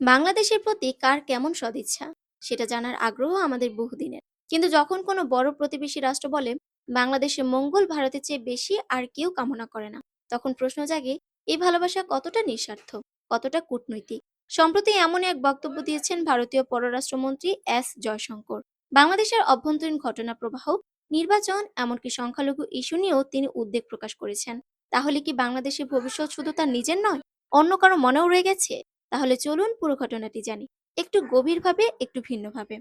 বাংলাদেশের প্রতি কার কেমন সদিচ্ছা? সেটা জানার আগ্রহ আমাদের বহুদিনের। কিন্তু যখন কোনো বড় প্রতিবেশী রাষ্ট্র বলে বাংলাদেশের মঙ্গল ভারতের চেয়ে বেশি আর কেউ কামনা করে না, তখন প্রশ্ন জাগে, এই ভালোবাসা কতটা নিঃস্বার্থ, কতটা কূটনৈতিক? সম্প্রতি এমন এক বক্তব্য দিয়েছেন ভারতীয় পররাষ্ট্রমন্ত্রী এস. জয়শঙ্কর। বাংলাদেশের অভ্যন্তরীণ ঘটনা প্রবাহ, নির্বাচন, এমনকি সংখ্যালঘু ইস্যু নিয়েও তিনি উদ্বেগ প্রকাশ করেছেন। তাহলে কি বাংলাদেশের ভবিষ্যৎ শুধু তার নিজের নয়? অন্য কারও মনেও রয়ে গেছে? তাহলে চলুন পুরো ঘটনাটি জানি। একটু গভীরভাবে, একটু ভিন্নভাবে।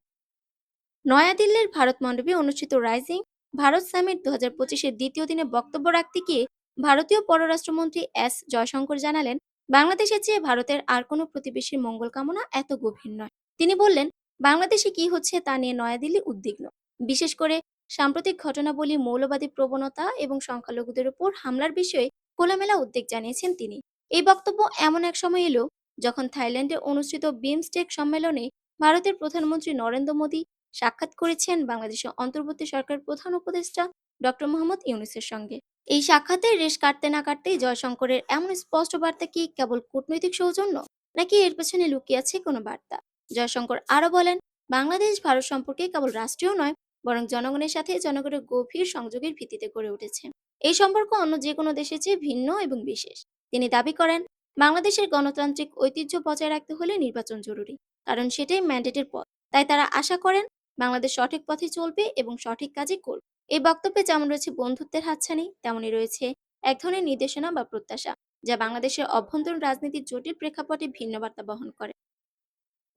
নয়াদিল্লির ভারত মণ্ডপে অনুষ্ঠিত রাইজিং, ভারত সামিট দু হাজার পঁচিশের দ্বিতীয় দিনে বক্তব্য রাখতে গিয়ে ভারতীয় পররাষ্ট্রমন্ত্রী এস. জয়শঙ্কর জানালেন, বাংলাদেশের চেয়ে ভারতের আর কোনো প্রতিবেশীর মঙ্গল কামনা এত গভীর নয়। তিনি বললেন, বাংলাদেশে কি হচ্ছে তা নিয়ে নয়াদিল্লি উদ্বিগ্ন। বিশেষ করে সাম্প্রতিক ঘটনাবলী, মৌলবাদী প্রবণতা এবং সংখ্যালঘুদের উপর হামলার বিষয়ে খোলামেলা উদ্বেগ জানিয়েছেন তিনি। এই বক্তব্য এমন এক সময় এলো যখন থাইল্যান্ডে অনুষ্ঠিত বিমস্টেক সম্মেলনে ভারতের প্রধানমন্ত্রী নরেন্দ্র মোদী সাক্ষাৎ করেছেন বাংলাদেশের অন্তর্বর্তী সরকার প্রধান উপদেষ্টা ডক্টর মোহাম্মদ ইউনুসের সঙ্গে। এই সাক্ষাতে রেশ কাটতে না কাটতেই জয়শঙ্করের এমন স্পষ্ট বার্তা কি কেবল কূটনৈতিক সৌজন্য, নাকি এর পেছনে লুকিয়ে আছে কোনো বার্তা? জয়শঙ্কর আরও বলেন, বাংলাদেশ ভারত সম্পর্কে কেবল রাষ্ট্রীয় নয়, বরং জনগণের সাথে জনগণের গভীর সংযোগের ভিত্তিতে গড়ে উঠেছে। এই সম্পর্ক অন্য যে কোনো দেশের চেয়ে ভিন্ন এবং বিশেষ। তিনি দাবি করেন বাংলাদেশের গণতান্ত্রিক ঐতিহ্য বজায় রাখতে হলে নির্বাচন জরুরি, কারণ সেটাই ম্যান্ডেটের পথ। তাই তারা আশা করেন বাংলাদেশ সঠিক পথে চলবে এবং সঠিক কাজে করবে। এই বক্তব্যে যেমন রয়েছে বন্ধুত্বের হাতছানি, তেমনই রয়েছে এক ধরনের নির্দেশনা বা প্রত্যাশা, যা বাংলাদেশের অভ্যন্তরীণ রাজনীতির জটিল প্রেক্ষাপটে ভিন্ন বার্তা বহন করে।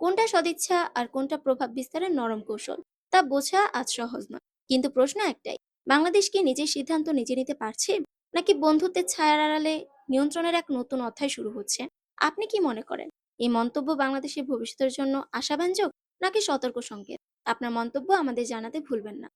কোনটা সদিচ্ছা আর কোনটা প্রভাব বিস্তারের নরম কৌশল, তা বোঝা আজ সহজ নয়। কিন্তু প্রশ্ন একটাই, বাংলাদেশ কি নিজের সিদ্ধান্ত নিজে নিতে পারছে, নাকি বন্ধুত্বের ছায়ার আড়ালে নিয়ন্ত্রণের এক নতুন অধ্যায় শুরু হচ্ছে। আপনি কি মনে করেন, এই মন্তব্য বাংলাদেশের ভবিষ্যতের জন্য আশাব্যঞ্জক নাকি সতর্ক সংকেত আপনার মন্তব্য আমাদের জানাতে ভুলবেন না।